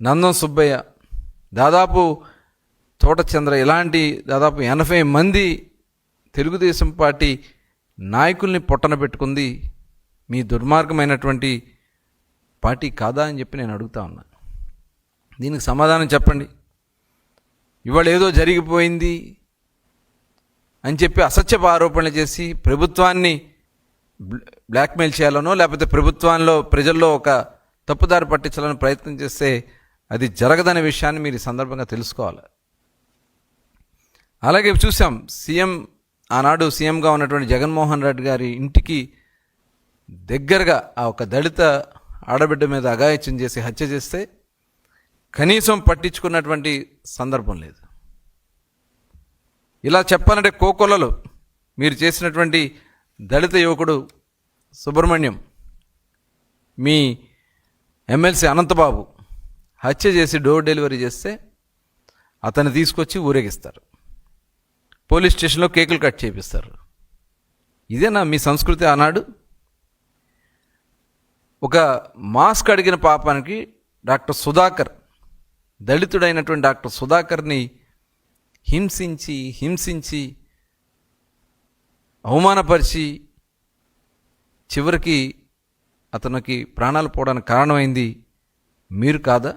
నందం సుబ్బయ్య. దాదాపు తోటచంద్ర ఇలాంటి దాదాపు ఎనభై మంది తెలుగుదేశం పార్టీ నాయకుల్ని పొట్టన పెట్టుకుంది మీ దుర్మార్గమైనటువంటి పార్టీ కాదా అని చెప్పి నేను అడుగుతా ఉన్నాను దీనికి సమాధానం చెప్పండి. ఇవాళ ఏదో జరిగిపోయింది అని చెప్పి అసత్యపు ఆరోపణలు చేసి ప్రభుత్వాన్ని బ్లాక్మెయిల్ చేయాలనో లేకపోతే ప్రభుత్వంలో ప్రజల్లో ఒక తప్పుదారి పట్టించాలని ప్రయత్నం చేస్తే అది జరగదనే విషయాన్ని మీరు ఈ సందర్భంగా తెలుసుకోవాలి. అలాగే చూసాం సీఎం ఆనాడు సీఎంగా ఉన్నటువంటి జగన్మోహన్ రెడ్డి గారి ఇంటికి దగ్గరగా ఆ ఒక దళిత ఆడబిడ్డ మీద అఘాయత్యం చేసి హత్య చేస్తే కనీసం పట్టించుకున్నటువంటి సందర్భం లేదు. ఇలా చెప్పాలంటే కోకొలలో మీరు చేసినటువంటి దళిత యువకుడు సుబ్రహ్మణ్యం మీ ఎమ్మెల్సీ అనంతబాబు హత్య చేసి డోర్ డెలివరీ చేస్తే అతన్ని తీసుకొచ్చి ఊరేగిస్తారు. పోలీస్ స్టేషన్లో కేకులు కట్ చేపిస్తారు. ఇదేనా మీ సంస్కృతి ఆనాడు. ఒక మాస్క్ అడిగిన పాపానికి డాక్టర్ సుధాకర్ దళితుడైనటువంటి డాక్టర్ సుధాకర్ని హింసించి హింసించి అవమానపరిచి చివరికి అతనికి ప్రాణాలు పోవడానికి కారణమైంది మీరు కాదా